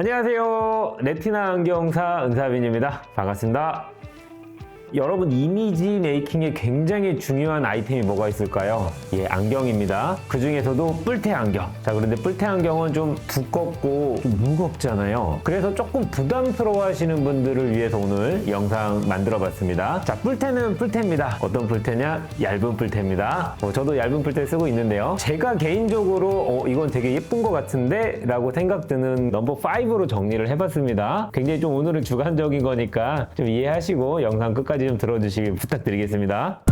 안녕하세요. 레티나 안경사 은사빈입니다. 반갑습니다. 여러분 이미지 메이킹에 굉장히 중요한 아이템이 뭐가 있을까요? 예, 안경입니다. 그 중에서도 뿔테 안경. 자, 그런데 뿔테 안경은 좀 두껍고 좀 무겁잖아요. 그래서 조금 부담스러워 하시는 분들을 위해서 오늘 영상 만들어 봤습니다. 자, 뿔테는 뿔테입니다. 어떤 뿔테냐? 얇은 뿔테입니다. 어, 저도 얇은 뿔테 쓰고 있는데요. 제가 개인적으로 어, 이건 되게 예쁜 것 같은데? 라고 생각 드는 넘버 5로 정리를 해봤습니다. 굉장히 좀 오늘은 주관적인 거니까 좀 이해하시고 영상 끝까지 좀 들어주시길 부탁드리겠습니다.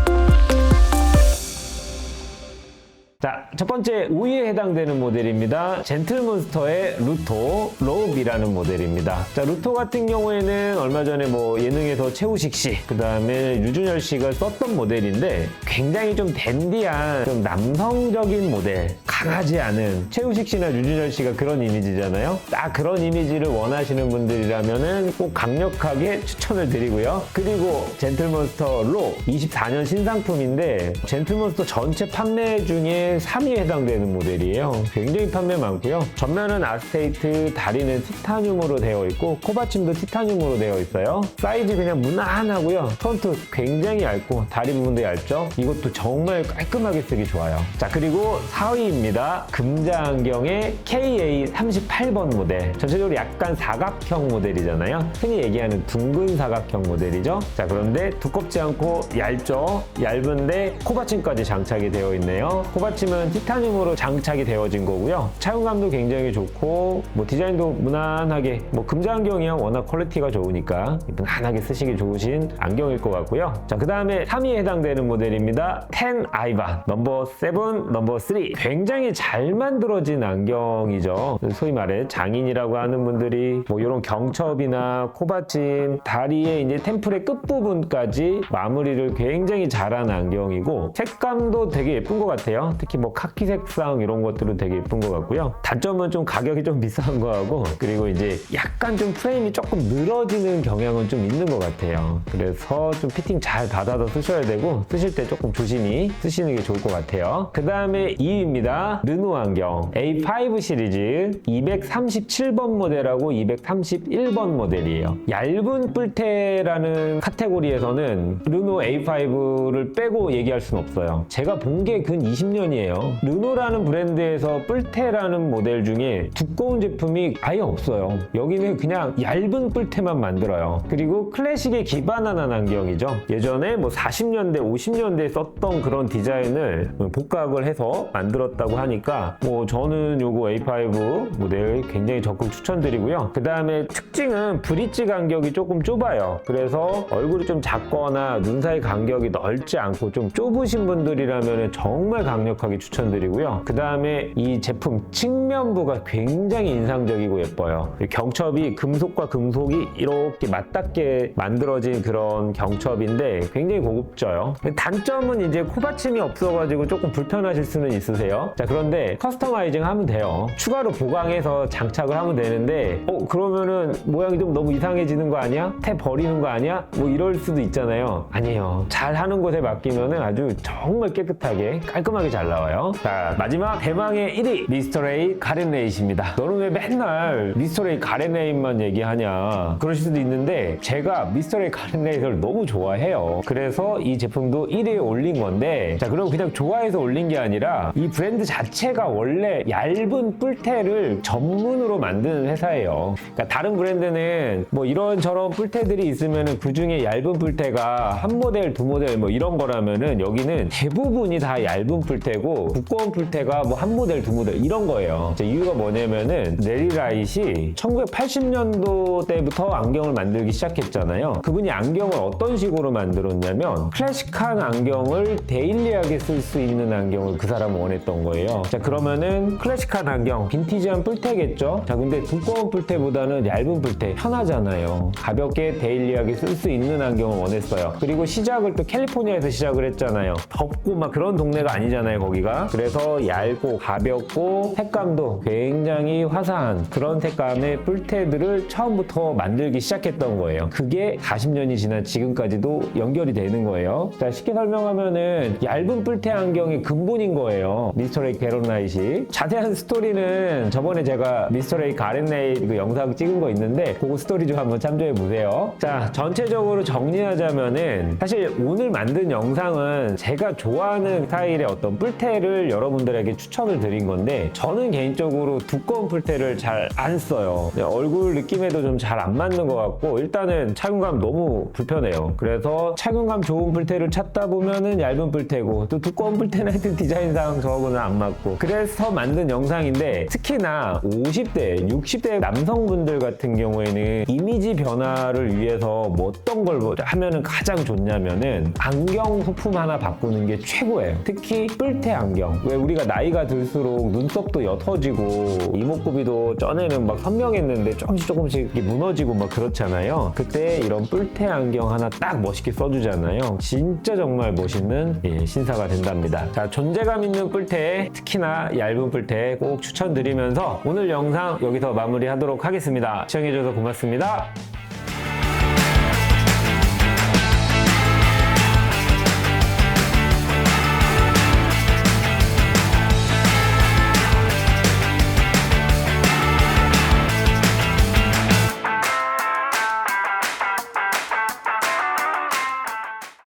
자, 첫 번째 5위에 해당되는 모델입니다. 젠틀몬스터의 루토 로브이라는 모델입니다. 자, 루토 같은 경우에는 얼마 전에 뭐 예능에서 최우식 씨, 그 다음에 유준열 씨가 썼던 모델인데 굉장히 좀 댄디한 좀 남성적인 모델, 강하지 않은 최우식 씨나 유준열 씨가 그런 이미지잖아요. 딱 그런 이미지를 원하시는 분들이라면은 꼭 강력하게 추천을 드리고요. 그리고 젠틀몬스터 로 24년 신상품인데 젠틀몬스터 전체 판매 중에 3위에 해당되는 모델이에요. 굉장히 판매 많고요. 전면은 아스테이트, 다리는 티타늄으로 되어 있고 코받침도 티타늄으로 되어 있어요. 사이즈 그냥 무난하고요. 폰트 굉장히 얇고 다리 부분도 얇죠. 이것도 정말 깔끔하게 쓰기 좋아요. 자 그리고 4위입니다. 금자 안경의 KA38번 모델. 전체적으로 약간 사각형 모델이잖아요. 흔히 얘기하는 둥근 사각형 모델이죠. 자 그런데 두껍지 않고 얇죠. 얇은데 코받침까지 장착이 되어 있네요. 코받침 은 티타늄으로 장착이 되어진 거고요. 착용감도 굉장히 좋고 뭐 디자인도 무난하게 뭐 금자 안경이야 워낙 퀄리티가 좋으니까 무난하게 쓰시기 좋으신 안경일 것 같고요. 자 그 다음에 3위에 해당되는 모델입니다. 10 아이반 넘버 7, 넘버 3 굉장히 잘 만들어진 안경이죠. 소위 말해 장인이라고 하는 분들이 뭐 이런 경첩이나 코받침, 다리에 이제 템플의 끝부분까지 마무리를 굉장히 잘한 안경이고 색감도 되게 예쁜 것 같아요. 특히 뭐 카키 색상 이런 것들은 되게 예쁜 것 같고요. 단점은 좀 가격이 좀 비싼 거하고 그리고 이제 약간 좀 프레임이 조금 늘어지는 경향은 좀 있는 것 같아요. 그래서 좀 피팅 잘 받아서 쓰셔야 되고 쓰실 때 조금 조심히 쓰시는 게 좋을 것 같아요. 그 다음에 2위입니다. 르노 안경 A5 시리즈 237번 모델하고 231번 모델이에요. 얇은 뿔테라는 카테고리에서는 르노 A5를 빼고 얘기할 수는 없어요. 제가 본 게 근 20년이 에요. 르노라는 브랜드에서 뿔테라는 모델 중에 두꺼운 제품이 아예 없어요. 여기는 그냥 얇은 뿔테만 만들어요. 그리고 클래식에 기반한 안경이죠. 예전에 뭐 40년대, 50년대에 썼던 그런 디자인을 복각을 해서 만들었다고 하니까 뭐 저는 요거 A5 모델 굉장히 적극 추천드리고요. 그 다음에 특징은 브릿지 간격이 조금 좁아요. 그래서 얼굴이 좀 작거나 눈 사이 간격이 넓지 않고 좀 좁으신 분들이라면 정말 강력하게 추천드리고요. 그 다음에 이 제품 측면부가 굉장히 인상적이고 예뻐요. 경첩이 금속과 금속이 이렇게 맞닿게 만들어진 그런 경첩인데 굉장히 고급져요. 단점은 이제 코받침이 없어가지고 조금 불편하실 수는 있으세요. 자, 그런데 커스터마이징 하면 돼요. 추가로 보강해서 장착을 하면 되는데, 어, 그러면은 모양이 좀 너무 이상해지는 거 아니야? 태 버리는 거 아니야? 뭐 이럴 수도 있잖아요. 아니에요. 잘 하는 곳에 맡기면은 아주 정말 깨끗하게 깔끔하게 잘 나와요. 자, 마지막 대망의 1위 미스터레이 가렌레이십니다. 너는 왜 맨날 미스터레이 가렌레이만 얘기하냐? 그러실 수도 있는데 제가 미스터레이 가렌레이를 너무 좋아해요. 그래서 이 제품도 1위에 올린 건데 자, 그럼 그냥 좋아해서 올린 게 아니라 이 브랜드 자체가 원래 얇은 뿔테를 전문으로 만드는 회사예요. 그러니까 다른 브랜드는 뭐 이런 저런 뿔테들이 있으면은 그 중에 얇은 뿔테가 한 모델, 두 모델 뭐 이런 거라면은 여기는 대부분이 다 얇은 뿔테고 두꺼운 뿔테가 뭐 한 모델, 두 모델 이런 거예요. 자, 이유가 뭐냐면은 레리라이시 1980년도 때부터 안경을 만들기 시작했잖아요. 그분이 안경을 어떤 식으로 만들었냐면 클래식한 안경을 데일리하게 쓸 수 있는 안경을 그 사람은 원했던 거예요. 자, 그러면은 클래식한 안경, 빈티지한 뿔테겠죠? 자, 근데 두꺼운 뿔테보다는 얇은 뿔테 편하잖아요. 가볍게 데일리하게 쓸 수 있는 안경을 원했어요. 그리고 시작을 또 캘리포니아에서 시작을 했잖아요. 덥고 막 그런 동네가 아니잖아요, 거기가. 그래서 얇고 가볍고 색감도 굉장히 화사한 그런 색감의 뿔테들을 처음부터 만들기 시작했던 거예요. 그게 40년이 지난 지금까지도 연결이 되는 거예요. 자, 쉽게 설명하면은 얇은 뿔테 안경이 근본인 거예요. 미스터레이 게론라이시. 자세한 스토리는 저번에 제가 미스터레이 가렌레이 그 영상 찍은 거 있는데 그거 스토리 좀 한번 참조해 보세요. 자, 전체적으로 정리하자면은 사실 오늘 만든 영상은 제가 좋아하는 스타일의 어떤 뿔테 를 여러분들에게 추천을 드린 건데 저는 개인적으로 두꺼운 뿔테를 잘 안 써요. 네, 얼굴 느낌에도 좀 잘 안 맞는 것 같고 일단은 착용감 너무 불편해요. 그래서 착용감 좋은 뿔테를 찾다 보면은 얇은 뿔테고 또 두꺼운 뿔테는 하여튼 디자인상 저하고는 안 맞고 그래서 만든 영상인데 특히나 50대, 60대 남성분들 같은 경우에는 이미지 변화를 위해서 뭐 어떤 걸 하면은 가장 좋냐면은 안경 소품 하나 바꾸는 게 최고예요. 특히 뿔테 안경. 왜 우리가 나이가 들수록 눈썹도 옅어지고 이목구비도 전에는 막 선명했는데 조금씩 조금씩 무너지고 막 그렇잖아요. 그때 이런 뿔테 안경 하나 딱 멋있게 써주잖아요. 진짜 정말 멋있는 예, 신사가 된답니다. 자, 존재감 있는 뿔테, 특히나 얇은 뿔테 꼭 추천드리면서 오늘 영상 여기서 마무리하도록 하겠습니다. 시청해주셔서 고맙습니다.